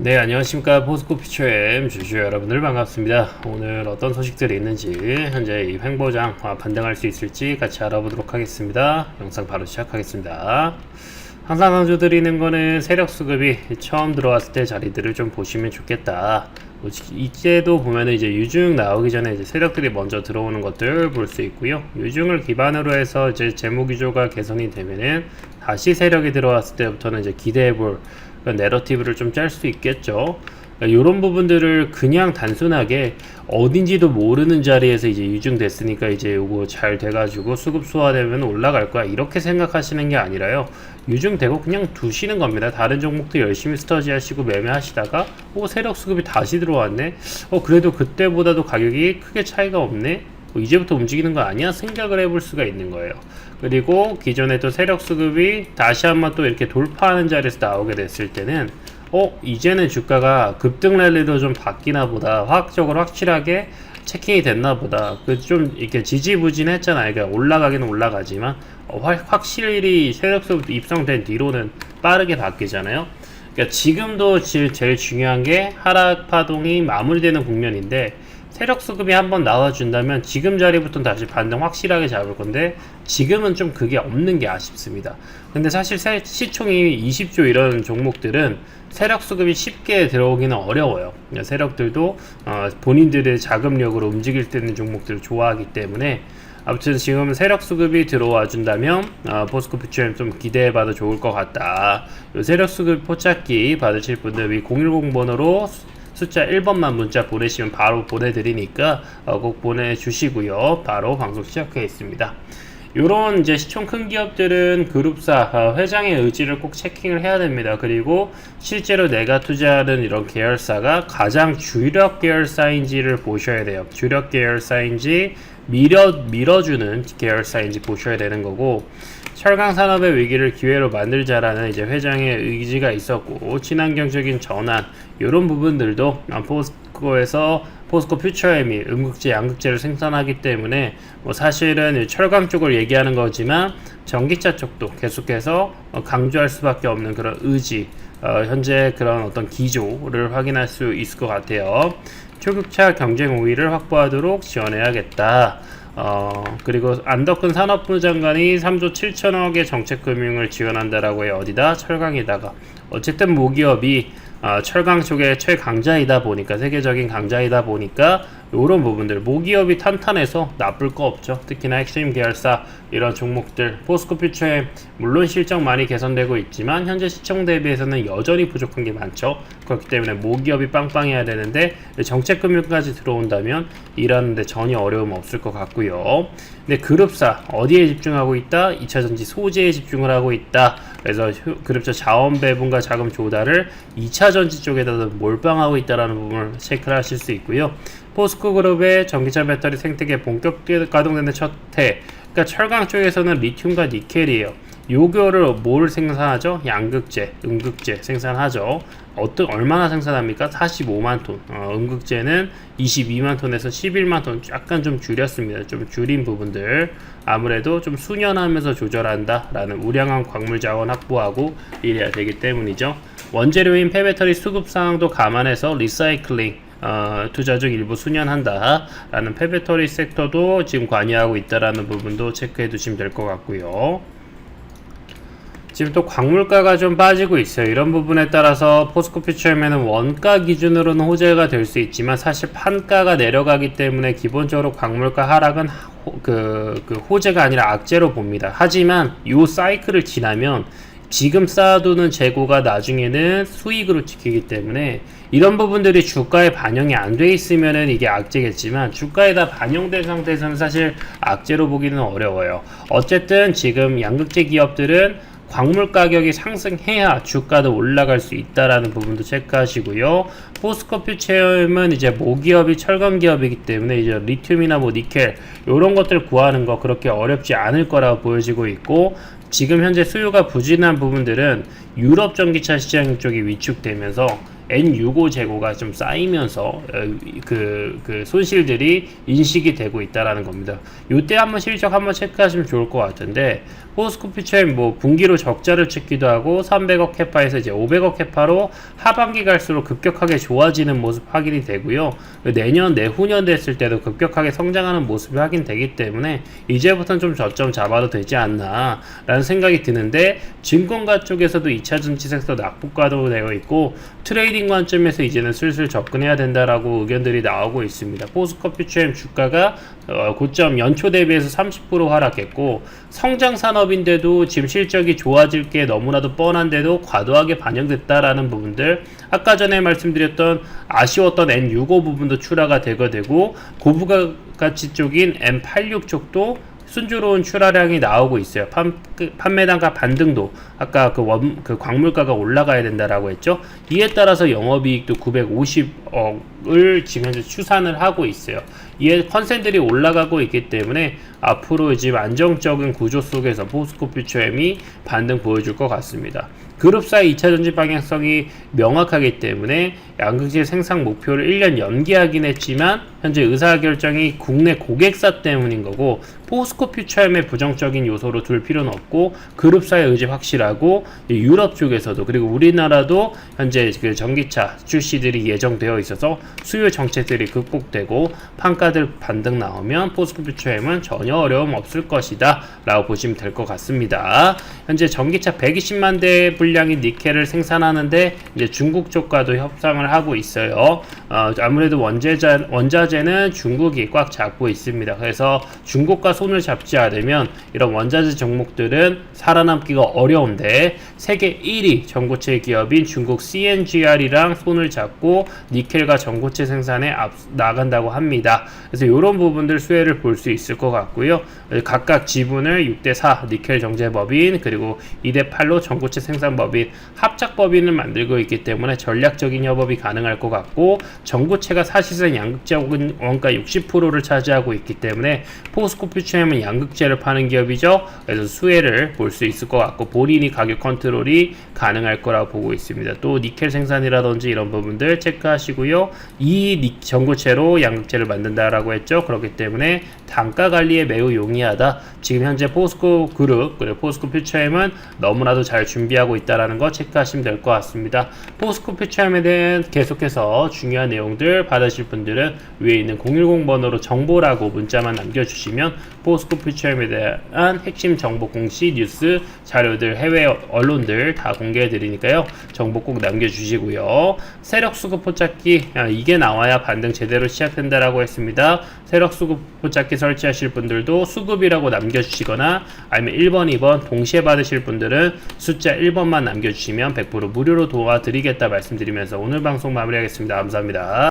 네, 안녕하십니까. 포스코 피처엠 주주 여러분들 반갑습니다. 오늘 어떤 소식들이 있는지, 현재 이 횡보장 아, 반등할 수 있을지 같이 알아보도록 하겠습니다. 영상 바로 시작하겠습니다. 항상 강조드리는 거는 세력 수급이 처음 들어왔을 때 자리들을 좀 보시면 좋겠다. 뭐 이제도 보면은 이제 유중 나오기 전에 이제 세력들이 먼저 들어오는 것들 볼 수 있고요. 유중을 기반으로 해서 이제 재무 기조가 개선이 되면은 다시 세력이 들어왔을 때부터는 이제 기대해 볼 그런 내러티브를 좀 짤 수 있겠죠. 이런 부분들을 그냥 단순하게 어딘지도 모르는 자리에서 이제 유증됐으니까 이제 요거 잘 돼가지고 수급 소화되면 올라갈 거야. 이렇게 생각하시는 게 아니라요. 유증되고 그냥 두시는 겁니다. 다른 종목도 열심히 스터지 하시고 매매하시다가 어 세력 수급이 다시 들어왔네. 어 그래도 그때보다도 가격이 크게 차이가 없네 뭐 이제부터 움직이는 거 아니야? 생각을 해볼 수가 있는 거예요. 그리고 기존에 또 세력 수급이 다시 한번 또 이렇게 돌파하는 자리에서 나오게 됐을 때는 어 이제는 주가가 급등 랠리로 좀 바뀌나 보다. 화학적으로 확실하게 체킹이 됐나 보다. 그 좀 이렇게 지지부진했잖아요. 그러니까 올라가기는 올라가지만 어, 확- 확실히 세력수부터 입성된 뒤로는 빠르게 바뀌잖아요. 그러니까 지금도 지- 제일 중요한 게 하락 파동이 마무리되는 국면인데 세력 수급이 한번 나와준다면 지금 자리부터는 다시 반등 확실하게 잡을 건데 지금은 좀 그게 없는 게 아쉽습니다. 근데 사실 세- 시총이 20조 이런 종목들은 세력 수급이 쉽게 들어오기는 어려워요. 세력들도 어, 본인들의 자금력으로 움직일 수 있는 종목들을 좋아하기 때문에 아무튼 지금 세력 수급이 들어와 준다면 어, 포스코 퓨처엠 좀 기대해봐도 좋을 것 같다. 요 세력 수급 포착기 받으실 분들 위 010 번호로 숫자 1번만 문자 보내시면 바로 보내드리니까 어, 꼭 보내주시고요. 바로 방송 시작하겠습니다. 요런 이제 시총 큰 기업들은 그룹사 어, 회장의 의지를 꼭 체킹을 해야 됩니다. 그리고 실제로 내가 투자하는 이런 계열사가 가장 주력 계열사인지를 보셔야 돼요. 주력 계열사인지 밀어 밀어주는 계열사인지 보셔야 되는 거고 철강 산업의 위기를 기회로 만들자라는 이제 회장의 의지가 있었고 친환경적인 전환 이런 부분들도 아, 포스코에서 포스코 퓨처엠이 음극재, 양극재를 생산하기 때문에 뭐 사실은 이 철강 쪽을 얘기하는 거지만 전기차 쪽도 계속해서 어, 강조할 수밖에 없는 그런 의지, 어, 현재 그런 어떤 기조를 확인할 수 있을 것 같아요. 초격차 경쟁 우위를 확보하도록 지원해야겠다. 어, 그리고 안덕근 산업부 장관이 3조 7천억의 정책 금융을 지원한다라고 해 어디다 철강에다가 어쨌든 모기업이 어, 철강 쪽의 최강자이다 보니까 세계적인 강자이다 보니까 이런 부분들 모기업이 탄탄해서 나쁠 거 없죠. 특히나 핵심 계열사 이런 종목들 포스코 퓨처에 물론 실적 많이 개선되고 있지만 현재 시총 대비해서는 여전히 부족한 게 많죠. 그렇기 때문에 모기업이 빵빵해야 되는데 정책 금융까지 들어온다면 일하는데 전혀 어려움 없을 것 같고요. 근데 그룹사 어디에 집중하고 있다? 2차전지 소재에 집중을 하고 있다. 그래서 휴- 그룹사 자원 배분과 자금 조달을 2차 전지 쪽에다 몰빵하고 있다라는 부분을 체크를 하실 수 있고요. 포스코 그룹의 전기차 배터리 생태계 본격 가동되는 첫 해. 그러니까 철강 쪽에서는 리튬과 니켈이에요. 요거를 뭘 생산하죠? 양극재, 음극재 생산하죠. 어떤 얼마나 생산합니까? 45만 톤. 어, 음극재는 22만 톤에서 11만 톤. 약간 좀 줄였습니다. 좀 줄인 부분들. 아무래도 좀 수년하면서 조절한다라는 우량한 광물 자원 확보하고 이래야 되기 때문이죠. 원재료인 폐배터리 수급 상황도 감안해서 리사이클링 어, 투자 중 일부 수년한다라는 폐배터리 섹터도 지금 관여하고 있다라는 부분도 체크해 두시면 될 것 같고요. 지금 또 광물가가 좀 빠지고 있어요. 이런 부분에 따라서 포스코 퓨처엠에는 원가 기준으로는 호재가 될 수 있지만 사실 판가가 내려가기 때문에 기본적으로 광물가 하락은 호, 그, 그 호재가 아니라 악재로 봅니다. 하지만 이 사이클을 지나면 지금 쌓아두는 재고가 나중에는 수익으로 찍히기 때문에 이런 부분들이 주가에 반영이 안 돼 있으면은 이게 악재겠지만 주가에 다 반영된 상태에서는 사실 악재로 보기는 어려워요. 어쨌든 지금 양극재 기업들은 광물 가격이 상승해야 주가도 올라갈 수 있다라는 부분도 체크하시고요. 포스코 퓨처엠은 이제 모기업이 철강 기업이기 때문에 이제 리튬이나 뭐 니켈 이런 것들 구하는 거 그렇게 어렵지 않을 거라고 보여지고 있고 지금 현재 수요가 부진한 부분들은 유럽 전기차 시장 쪽이 위축되면서 N65 재고가 좀 쌓이면서 그, 그 손실들이 인식이 되고 있다라는 겁니다. 요때 한번 실적 한번 체크하시면 좋을 것 같은데 포스코 퓨처엠 뭐 분기로 적자를 찍기도 하고 300억 캐파에서 이제 500억 캐파로 하반기 갈수록 급격하게 좋아지는 모습 확인이 되고요. 내년 내후년 됐을 때도 급격하게 성장하는 모습이 확인되기 때문에 이제부터는 좀 저점 잡아도 되지 않나라는 생각이 드는데 증권가 쪽에서도 2차 전지 섹터 낙폭과도 되어 있고 트레이딩 관점에서 이제는 슬슬 접근해야 된다라고 의견들이 나오고 있습니다. 포스코 퓨처엠 주가가 어, 고점 연초 대비해서 30% 하락했고 성장 산업인데도 지금 실적이 좋아질 게 너무나도 뻔한데도 과도하게 반영됐다라는 부분들 아까 전에 말씀드렸던 아쉬웠던 N65 부분도 출하가 되거 되고 고부가 가치 쪽인 M86 쪽도 순조로운 출하량이 나오고 있어요. 판, 그, 판매단가 반등도 아까 그, 원, 그 광물가가 올라가야 된다라고 했죠. 이에 따라서 영업이익도 950억을 지금 현재 추산을 하고 있어요. 이에 컨센들이 올라가고 있기 때문에 앞으로 지금 안정적인 구조 속에서 포스코 퓨처엠이 반등 보여줄 것 같습니다. 그룹사의 2차 전지 방향성이 명확하기 때문에 양극재 생산 목표를 1년 연기하긴 했지만 현재 의사결정이 국내 고객사 때문인 거고 포스코 퓨처엠의 부정적인 요소로 둘 필요는 없고 그룹사의 의지 확실하고 유럽 쪽에서도 그리고 우리나라도 현재 그 전기차 출시들이 예정되어 있어서 수요 정책들이 극복되고 판가들 반등 나오면 포스코 퓨처엠은 전혀 어려움 없을 것이다 라고 보시면 될 것 같습니다. 현재 전기차 120만 대 분량의 니켈을 생산하는데 이제 중국 쪽과도 협상을 하고 있어요. 어, 아무래도 원재자, 원자재는 중국이 꽉 잡고 있습니다. 그래서 중국과 손을 잡지 않으면 이런 원자재 종목들은 살아남기가 어려운데 세계 1위 전고체 기업인 중국 CNGR이랑 손을 잡고 니켈과 전고체 생산에 앞 나간다고 합니다. 그래서 이런 부분들 수혜를 볼 수 있을 것 같고요. 각각 지분을 6대4 니켈 정제법인 그리고 2대8로 전고체 생산법인 합작법인을 만들고 있기 때문에 전략적인 협업이 가능할 것 같고 전고체가 사실상 양극재 원가 60%를 차지하고 있기 때문에 포스코 퓨처엠은 양극재를 파는 기업이죠. 그래서 수혜를 볼 수 있을 것 같고 본인이 가격 컨트롤이 가능할 거라고 보고 있습니다. 또 니켈 생산이라든지 이런 부분들 체크하시고요. 이 전고체로 양극재를 만든다라고 했죠. 그렇기 때문에 단가 관리에 매우 용이하다. 지금 현재 포스코 그룹 그리고 포스코 퓨처엠은 너무나도 잘 준비하고 있다라는 거 체크하시면 될 것 같습니다. 포스코 퓨처엠에 대한 계속해서 중요한 내용들 받으실 분들은 위에 있는 010 번호로 정보라고 문자만 남겨주시면 포스코 퓨처엠에 대한 핵심 정보 공시 뉴스 자료들 해외 언론들 다 공개해 드리니까요. 정보 꼭 남겨주시고요. 세력 수급 포착기 아, 이게 나와야 반등 제대로 시작된다라고 했습니다. 세력 수급 포착기 설치하실 분들도 수급이라고 남겨주시거나 아니면 1번, 2번 동시에 받으실 분들은 숫자 1번만 남겨주시면 100% 무료로 도와드리겠다 말씀드리면서 오늘 방송 마무리하겠습니다. 감사합니다.